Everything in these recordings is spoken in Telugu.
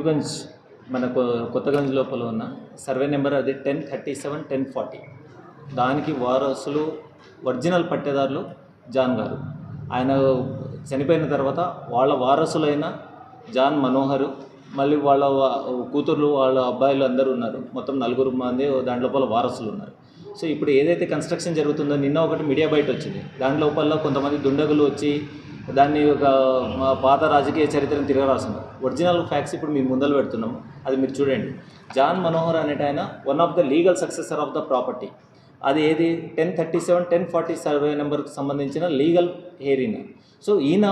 న్యూగంజ్ మన కొ- కొత్తగంజ్ లోపల ఉన్న సర్వే నెంబర్ అది ten thirty seven ten forty. దానికి వారసులు ఒరిజినల్ పట్టేదారులు జాన్ గారు. ఆయన చనిపోయిన తర్వాత వాళ్ళ వారసులైన జాన్ మనోహరు మళ్ళీ వాళ్ళ కూతుర్లు వాళ్ళ అబ్బాయిలు అందరూ ఉన్నారు. మొత్తం నలుగురు మంది దాని లోపల వారసులు ఉన్నారు. సో ఇప్పుడు ఏదైతే కన్స్ట్రక్షన్ జరుగుతుందో నిన్న ఒకటి మీడియా బయట వచ్చింది. దాని లోపల కొంతమంది దుండగులు వచ్చి దాన్ని ఒక మా పాత రాజకీయ చరిత్రను తిరగరాస్తున్నారు ఒరిజినల్ ఫ్యాక్ట్స్ ఇప్పుడు మేము ముందలు పెడుతున్నాము. అది మీరు చూడండి. జాన్ మనోహర్ అనేట ఆయన one of the legal successor of the property అది ఏది? Ten thirty seven ten forty survey నెంబర్కి సంబంధించిన లీగల్ హేరిన సో ఈయన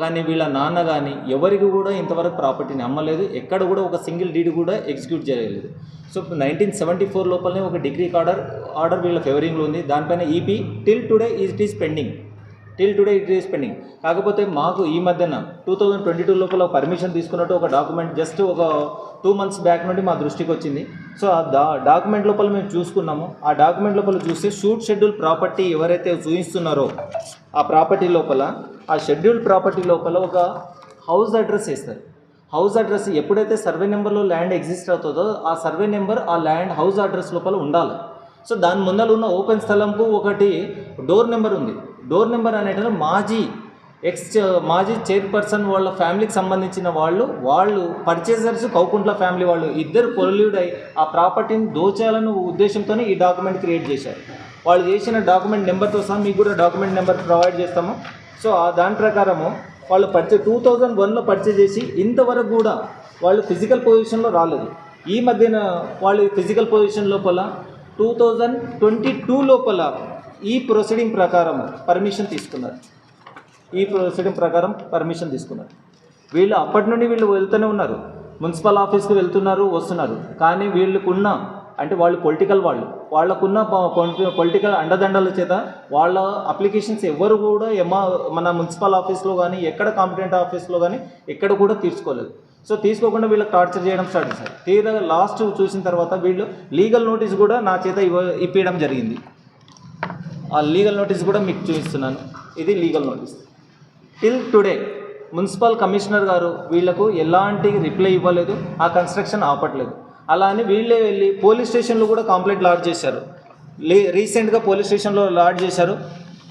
కానీ వీళ్ళ నాన్న కానీ ఎవరికి కూడా ఇంతవరకు ప్రాపర్టీని అమ్మలేదు. ఎక్కడ కూడా ఒక సింగిల్ డీడ్ కూడా ఎగ్జిక్యూట్ చేయలేదు. సో నైన్టీన్ సెవెంటీ ఫోర్ లోపలనే ఒక డిగ్రీ ఆర్డర్ ఆర్డర్ వీళ్ళ ఫేవరింగ్లో ఉంది. దానిపైన EP till today it is pending till today it is pending కాకపోతే మాకు ఈ మధ్యన టూ థౌజండ్ ట్వంటీ టూ లోపల పర్మిషన్ తీసుకున్నట్టు ఒక డాక్యుమెంట్ జస్ట్ ఒక టూ మంత్స్ బ్యాక్ నుండి మా దృష్టికి వచ్చింది. సో ఆ డా డాక్యుమెంట్ లోపల మేము చూసుకున్నాము. ఆ డాక్యుమెంట్ లోపల చూస్తే షూట్ షెడ్యూల్ ప్రాపర్టీ ఎవరైతే చూపిస్తున్నారో ఆ ప్రాపర్టీ లోపల ఆ షెడ్యూల్ ప్రాపర్టీ లోపల ఒక హౌస్ అడ్రస్ వేస్తారు. హౌస్ అడ్రస్ ఎప్పుడైతే సర్వే నెంబర్లో ల్యాండ్ ఎగ్జిస్ట్ అవుతుందో ఆ సర్వే నెంబర్ ఆ ల్యాండ్ హౌస్ అడ్రస్ లోపల ఉండాలి. సో దాని ముందర ఉన్న ఓపెన్ స్థలంకు ఒకటి డోర్ నెంబర్ ఉంది. డోర్ నెంబర్ అనేటప్పుడు మాజీ ఎక్స్ మాజీ చైర్పర్సన్ వాళ్ళ ఫ్యామిలీకి సంబంధించిన వాళ్ళు వాళ్ళు పర్చేసర్స్ కౌకుంట్ల ఫ్యామిలీ వాళ్ళు ఇద్దరు పొల్యూడ్ అయి ఆ ప్రాపర్టీని దోచాలని ఉద్దేశంతోనే ఈ డాక్యుమెంట్ క్రియేట్ చేశారు. వాళ్ళు చేసిన డాక్యుమెంట్ నెంబర్తో సహా మీకు కూడా డాక్యుమెంట్ నెంబర్ ప్రొవైడ్ చేస్తాము. సో ఆ దాని ప్రకారము వాళ్ళు పర్చే టూ థౌజండ్ వన్లో పర్చేజ్ చేసి ఇంతవరకు కూడా వాళ్ళు ఫిజికల్ పొజిషన్లో రాలేదు. ఈ మధ్యన వాళ్ళు ఫిజికల్ పొజిషన్ లోపల టూ థౌజండ్ ట్వంటీ టూ లోపల ఈ ప్రొసీడింగ్ ప్రకారం పర్మిషన్ తీసుకున్నారు. ఈ ప్రొసీడింగ్ ప్రకారం పర్మిషన్ తీసుకున్నారు. వీళ్ళు అప్పటి నుండి వీళ్ళు వెళ్తూనే ఉన్నారు. మున్సిపల్ ఆఫీస్కి వెళ్తున్నారు వస్తున్నారు. కానీ వీళ్ళకున్న అంటే వాళ్ళు పొలిటికల్ వాళ్ళు. వాళ్ళకున్న పొలిటికల్ అండదండల చేత వాళ్ళ అప్లికేషన్స్ ఎవరు కూడా ఎమా మన మున్సిపల్ ఆఫీస్లో కానీ ఎక్కడ కాంపిటెంట్ ఆఫీస్లో కానీ ఎక్కడ కూడా తీసుకోలేదు. సో తీసుకోకుండా వీళ్ళకి టార్చర్ చేయడం స్టార్ట్ చేశారు. తీరా లాస్ట్ చూసిన తర్వాత వీళ్ళు లీగల్ నోటీస్ కూడా నా చేత ఇవ్వ ఇప్పించడం జరిగింది. ఆ లీగల్ నోటీస్ కూడా మీకు చూపిస్తున్నాను. ఇది legal notice till today municipal commissioner గారు వీళ్ళకు ఎలాంటి రిప్లై ఇవ్వలేదు ఆ కన్స్ట్రక్షన్ ఆపట్లేదు. అలా అని వీళ్ళే వెళ్ళి పోలీస్ స్టేషన్లో కూడా కంప్లైంట్ లాడ్జ్ చేశారు. లే రీసెంట్గా పోలీస్ స్టేషన్లో లాడ్జ్ చేశారు.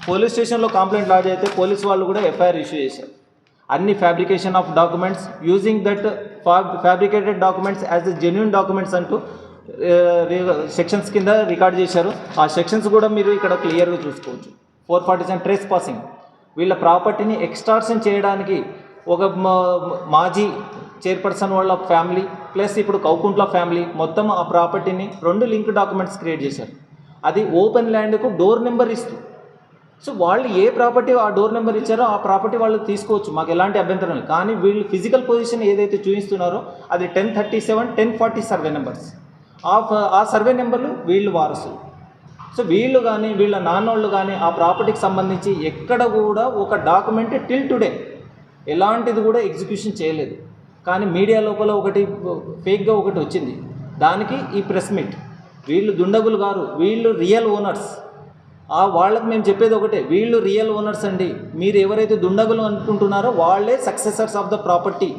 పోలీస్ స్టేషన్లో కంప్లైంట్ లాడ్జ్ అయితే పోలీస్ వాళ్ళు కూడా ఎఫ్ఐఆర్ ఇష్యూ చేశారు. అన్ని fabrication of documents using that fabricated documents as a genuine documents అంటూ సెక్షన్స్ కింద రికార్డ్ చేశారు. ఆ సెక్షన్స్ కూడా మీరు ఇక్కడ క్లియర్గా చూసుకోవచ్చు. Four forty seven trespassing వీళ్ళ ప్రాపర్టీని ఎక్స్టార్షన్ చేయడానికి ఒక మా- మాజీ చైర్పర్సన్ వాళ్ళ ఫ్యామిలీ ప్లస్ ఇప్పుడు కౌకుంట్ల ఫ్యామిలీ మొత్తం ఆ ప్రాపర్టీని రెండు లింక్ డాక్యుమెంట్స్ క్రియేట్ చేశారు. అది ఓపెన్ ల్యాండ్కు డోర్ నెంబర్ ఇస్తూ. సో వాళ్ళు ఏ ప్రాపర్టీ ఆ డోర్ నెంబర్ ఇచ్చారో ఆ ప్రాపర్టీ వాళ్ళు తీసుకోవచ్చు. మాకు ఎలాంటి అభ్యంతరం లేదు. కానీ వీళ్ళు ఫిజికల్ పొజిషన్ ఏదైతే చూపిస్తున్నారో అది ten thirty seven ten forty survey numbers ఆ ఫ- ఆ సర్వే నెంబర్లు వీళ్ళు వారసులు. సో వీళ్ళు కానీ వీళ్ళ నాన్నోళ్ళు కానీ ఆ ప్రాపర్టీకి సంబంధించి ఎక్కడ కూడా ఒక డాక్యుమెంట్ టిల్ టుడే ఎలాంటిది కూడా ఎగ్జిక్యూషన్ చేయలేదు. కానీ మీడియా లోపల ఒకటి ఫేక్గా ఒకటి వచ్చింది. దానికి ఈ ప్రెస్ మీట్. వీళ్ళు దుండగులు గారు వీళ్ళు రియల్ ఓనర్స్. ఆ వాళ్ళకి మేము చెప్పేది ఒకటే వీళ్ళు రియల్ ఓనర్స్ అండి. మీరు ఎవరైతే దుండగులు అనుకుంటున్నారో వాళ్ళే సక్సెసర్స్ ఆఫ్ ద ప్రాపర్టీ.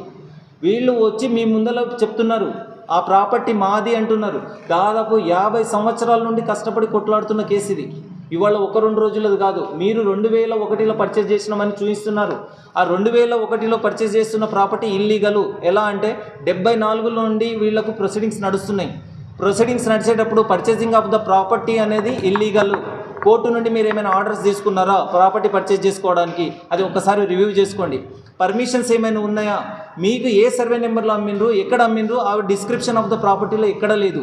వీళ్ళు వచ్చి మీ ముందర చెప్తున్నారు ఆ ప్రాపర్టీ మాది అంటున్నారు. దాదాపు యాభై సంవత్సరాల నుండి కష్టపడి కొట్లాడుతున్న కేసు ఇది. ఇవాళ ఒక రెండు రోజులది కాదు మీరు రెండు వేల ఒకటిలో పర్చేజ్ చేసినామని చూపిస్తున్నారు ఆ రెండు వేల ఒకటిలో పర్చేజ్ చేస్తున్న ప్రాపర్టీ ఇల్లీగలు ఎలా అంటే డెబ్బై నాలుగులో నుండి వీళ్ళకు ప్రొసీడింగ్స్ నడుస్తున్నాయి. ప్రొసీడింగ్స్ నడిచేటప్పుడు పర్చేసింగ్ ఆఫ్ ద ప్రాపర్టీ అనేది ఇల్లీగల్ కోర్టు నుండి మీరు ఏమైనా ఆర్డర్స్ తీసుకున్నారా? ప్రాపర్టీ పర్చేజ్ చేసుకోవడానికి? అది ఒకసారి రివ్యూ చేసుకోండి. పర్మిషన్స్ ఏమైనా ఉన్నాయా? మీకు ఏ సర్వే నెంబర్లో అమ్మిండ్రు? ఎక్కడ అమ్మిండ్రు? ఆ డిస్క్రిప్షన్ ఆఫ్ ద ప్రాపర్టీలో ఎక్కడ లేదు.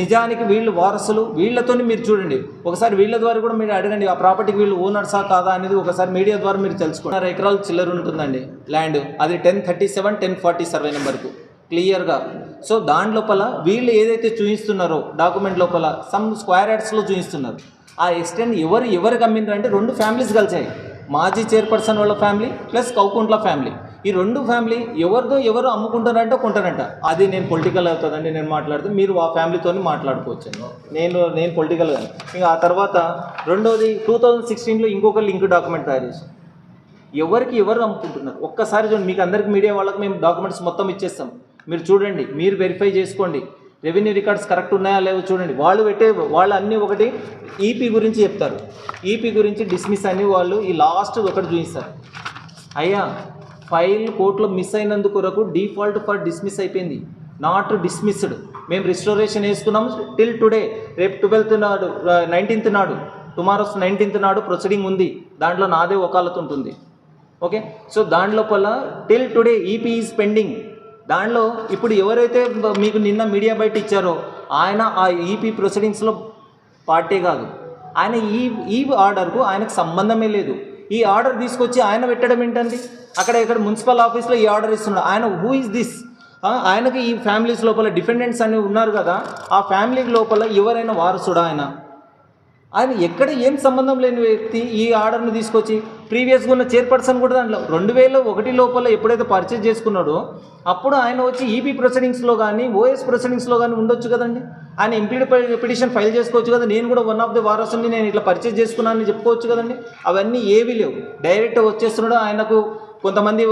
నిజానికి వీళ్ళు వారసులు. వీళ్ళతోని మీరు చూడండి. ఒకసారి వీళ్ళ ద్వారా కూడా మీరు అడగండి. ఆ ప్రాపర్టీకి వీళ్ళు ఓనర్సా కాదా అనేది ఒకసారి మీడియా ద్వారా మీరు తెలుసుకున్నారు ఎకరాలు చిల్లర ఉంటుందండి. ల్యాండ్. అది ten thirty seven ten forty survey నెంబర్కు. క్లియర్గా. సో దాని లోపల వీళ్ళు ఏదైతే చూపిస్తున్నారో డాక్యుమెంట్ లోపల సమ్ స్క్వేర్ యాడ్స్లో చూపిస్తున్నారు ఆ ఎక్స్టెండ్ ఎవరు ఎవరికి అమ్మిండ్రు అంటే రెండు ఫ్యామిలీస్ కలిసాయి. మాజీ చైర్పర్సన్ వాళ్ళ ఫ్యామిలీ ప్లస్ కౌకుంట్ల ఫ్యామిలీ ఈ రెండు ఫ్యామిలీ ఎవరిదో ఎవరు అమ్ముకుంటారంటే కొంటారంట. అది నేను పొలిటికల్ అవుతుందండి నేను మాట్లాడితే. మీరు ఆ ఫ్యామిలీతో మాట్లాడుకోవచ్చు నేను నేను పొలిటికల్ ఇంకా ఆ తర్వాత రెండోది టూ థౌజండ్ సిక్స్టీన్లో ఇంకొక లింక్ డాక్యుమెంట్ తయారు చేశాం. ఎవరికి ఎవరు అమ్ముకుంటున్నారు? ఒక్కసారి చూడండి మీకు అందరికి మీడియా వాళ్ళకి మేము డాక్యుమెంట్స్ మొత్తం ఇచ్చేస్తాం. మీరు చూడండి మీరు వెరిఫై చేసుకోండి. రెవెన్యూ రికార్డ్స్ కరెక్ట్ ఉన్నాయా లేవో చూడండి. వాళ్ళు పెట్టే వాళ్ళు అన్నీ ఒకటి ఈపీ గురించి చెప్తారు. ఈపీ గురించి డిస్మిస్ అని వాళ్ళు ఈ లాస్ట్ ఒకటి చూపిస్తారు. అయ్యా ఫైల్ కోర్టులో మిస్ అయినందుకు కొరకు డిఫాల్ట్ ఫర్ డిస్మిస్ అయిపోయింది. Not dismissed. మేము రిస్టోరేషన్ వేసుకున్నాం టిల్ టుడే. రేపు ట్వెల్త్ నాడు నైన్టీన్త్ నాడు. టుమారోస్ నైన్టీన్త్ నాడు ప్రొసీడింగ్ ఉంది. దాంట్లో నాదే వకాలత్ ఉంటుంది. ఓకే? సో దాని లోపల till today EP is pending. దానిలో ఇప్పుడు ఎవరైతే మీకు నిన్న మీడియా బయట ఇచ్చారో ఆయన ఆ ఈపీ ప్రొసీడింగ్స్లో పార్టీ కాదు. ఆయన ఈ ఈ ఆర్డర్కు ఆయనకు సంబంధమే లేదు. ఈ ఆర్డర్ తీసుకొచ్చి ఆయన పెట్టడం ఏంటండి? అక్కడ ఇక్కడ మున్సిపల్ ఆఫీస్లో ఈ ఆర్డర్ ఇస్తున్నాడు. ఆయన హూ ఇస్ దిస్ ఆయనకి ఈ ఫ్యామిలీస్ లోపల డిఫెండెంట్స్ అని ఉన్నారు కదా ఆ ఫ్యామిలీ లోపల ఎవరైనా వారసుడా ఆయన? ఆయన ఎక్కడ ఏం సంబంధం లేని వ్యక్తి ఈ ఆర్డర్ను తీసుకొచ్చి ప్రీవియస్గా ఉన్న చైర్పర్సన్ కూడా దాంట్లో రెండు వేల ఒకటి లోపల ఎప్పుడైతే పర్చేజ్ చేసుకున్నాడో అప్పుడు ఆయన వచ్చి ఈబీ ఈపీ ప్రొసీడింగ్స్లో కానీ ఓఎస్ ప్రొసీడింగ్స్లో కానీ ఉండొచ్చు కదండి. ఆయన ఇంప్లీడ్ పిటిషన్ ఫైల్ చేసుకోవచ్చు కదా నేను కూడా వన్ ఆఫ్ ది వారసుని నేను ఇట్లా పర్చేజ్ చేసుకున్నానని చెప్పుకోవచ్చు కదండి. అవన్నీ ఏవి లేవు. డైరెక్ట్ వచ్చేస్తున్నాడు ఆయనకు కొంతమంది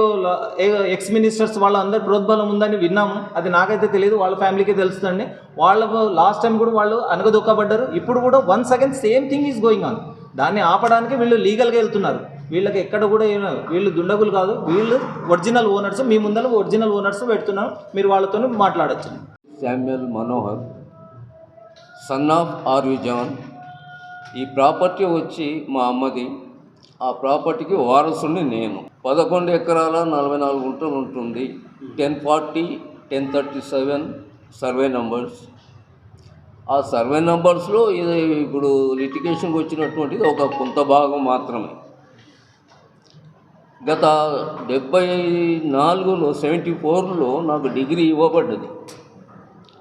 ఎక్స్ మినిస్టర్స్ వాళ్ళందరి ప్రోద్బలం ఉందని విన్నాము. అది నాకైతే తెలియదు వాళ్ళ ఫ్యామిలీకి తెలుస్తుందండి. వాళ్ళ లాస్ట్ టైం కూడా వాళ్ళు అనగదొక్కబడ్డారు. ఇప్పుడు కూడా once again same thing is going on దాన్ని ఆపడానికి వీళ్ళు లీగల్గా వెళ్తున్నారు. వీళ్ళకి ఎక్కడ కూడా వీళ్ళు దుండగులు కాదు. వీళ్ళు ఒరిజినల్ ఓనర్స్ మీ ముందర ఒరిజినల్ ఓనర్స్ పెడుతున్నారు మీరు వాళ్ళతో మాట్లాడచ్చు. Samuel Manohar son of RV John ఈ ప్రాపర్టీ వచ్చి మా అమ్మది. ఆ ప్రాపర్టీకి వారసుని నేను. పదకొండు ఎకరాల నలభై నాలుగు గుంటలు ఉంటుంది. Ten forty ten thirty seven survey numbers. ఆ సర్వే నంబర్స్లో ఇది ఇప్పుడు లిటిగేషన్కి వచ్చినటువంటిది ఒక కొంత భాగం మాత్రమే. గత డెబ్బై నాలుగులో సెవెంటీ ఫోర్లో నాకు డిగ్రీ ఇవ్వబడ్డది.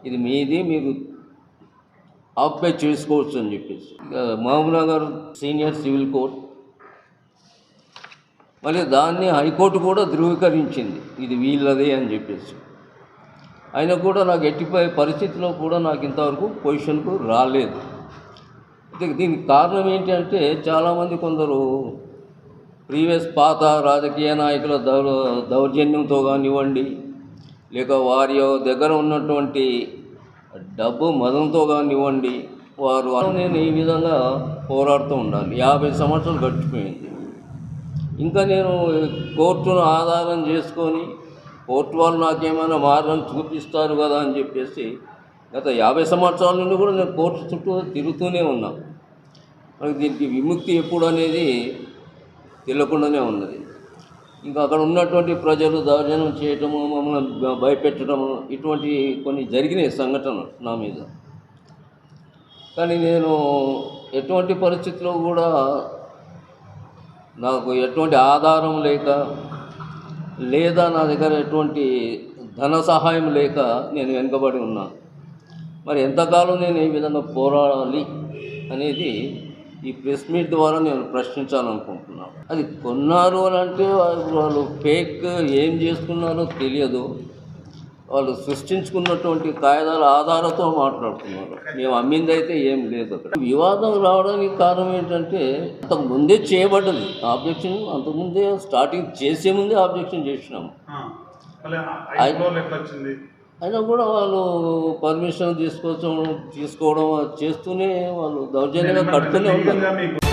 ఇది మీది మీరు ఆక్యుపై చేసుకోవచ్చు అని చెప్పేసి. మహబూబ్నగర్ సీనియర్ సివిల్ కోర్ట్ మళ్ళీ దాన్ని హైకోర్టు కూడా ధృవీకరించింది. ఇది వీళ్ళదే అని చెప్పేసి. అయినా కూడా నాకు ఎట్టిపై పరిస్థితిలో కూడా నాకు ఇంతవరకు పొజిషన్కు రాలేదు. దీనికి కారణం ఏంటంటే చాలామంది కొందరు ప్రీవియస్ పాత రాజకీయ నాయకుల దౌ దౌర్జన్యంతో కానివ్వండి లేక వారి దగ్గర ఉన్నటువంటి డబ్బు మదంతో కానివ్వండి వారు నేను ఈ విధంగా పోరాడుతూ ఉండాలి. యాభై సంవత్సరాలు గడిచిపోయింది. ఇంకా నేను కోర్టును ఆధారం చేసుకొని కోర్టు వాళ్ళు నాకేమైనా మార్గం చూపిస్తారు కదా అని చెప్పేసి గత యాభై సంవత్సరాల నుండి కూడా నేను కోర్టు చుట్టూ తిరుగుతూనే ఉన్నా. మనకి దీనికి విముక్తి ఎప్పుడు అనేది తెలియకుండానే ఉన్నది. ఇంకా అక్కడ ఉన్నటువంటి ప్రజలు దౌర్జన్యం చేయటము మమ్మల్ని భయపెట్టడము ఇటువంటి కొన్ని జరిగినాయి సంఘటనలు నా మీద. కానీ నేను ఎటువంటి పరిస్థితిలో కూడా నాకు ఎటువంటి ఆధారం లేక లేదా నా దగ్గర ఎటువంటి ధన సహాయం లేక నేను వెనుకబడి ఉన్నాను మరి ఎంతకాలం నేను ఈ విధంగా పోరాడాలి అనేది ఈ ప్రెస్ మీట్ ద్వారా నేను ప్రశ్నించాలనుకుంటున్నాను. అది కొన్నారు అని అంటే వాళ్ళు వాళ్ళు ఫేక్ ఏం చేసుకున్నారో తెలియదు. వాళ్ళు సృష్టించుకున్నటువంటి కాయిదాల ఆధారంతో మాట్లాడుతున్నారు. మేము అమ్మింది అయితే ఏం లేదు అక్కడ. వివాదం రావడానికి కారణం ఏంటంటే అంతకు ముందే చేయబడ్డది. ఆబ్జెక్షన్ అంతకుముందే స్టార్టింగ్ చేసే ముందే ఆబ్జెక్షన్ చేసినాము అయినా కూడా వాళ్ళు పర్మిషన్ తీసుకోవడం తీసుకోవడం చేస్తూనే వాళ్ళు దౌర్జన్యంగా కడుతూనే ఉన్నారు.